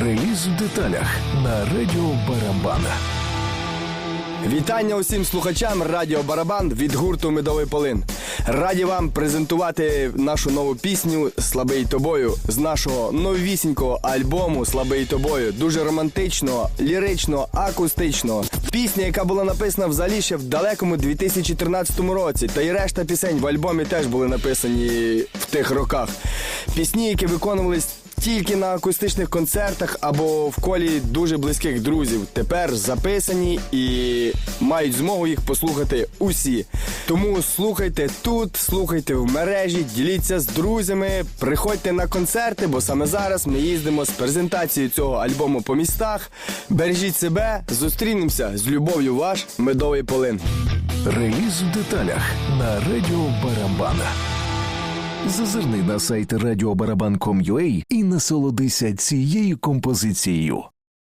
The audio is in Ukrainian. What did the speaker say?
Реліз в деталях на радіо Барабана. Вітання усім слухачам Радіо Барабан від гурту Медовий Полин. Раді вам презентувати нашу нову пісню Слабий тобою з нашого новісінького альбому Слабий тобою. Дуже романтично, лірично, акустично. Пісня, яка була написана взагалі ще в далекому 2013 році. Та й решта пісень в альбомі теж були написані в тих роках. Пісні, які виконувались тільки на акустичних концертах або в колі дуже близьких друзів. Тепер записані і мають змогу їх послухати усі. Тому слухайте тут, слухайте в мережі, діліться з друзями, приходьте на концерти, бо саме зараз ми їздимо з презентацією цього альбому по містах. Бережіть себе, зустрінемося з любов'ю. Ваш медовий полин. Реліз в деталях на радіо Барабана. Зазирни на сайт радіобарабан.com.ua і насолодися цією композицією.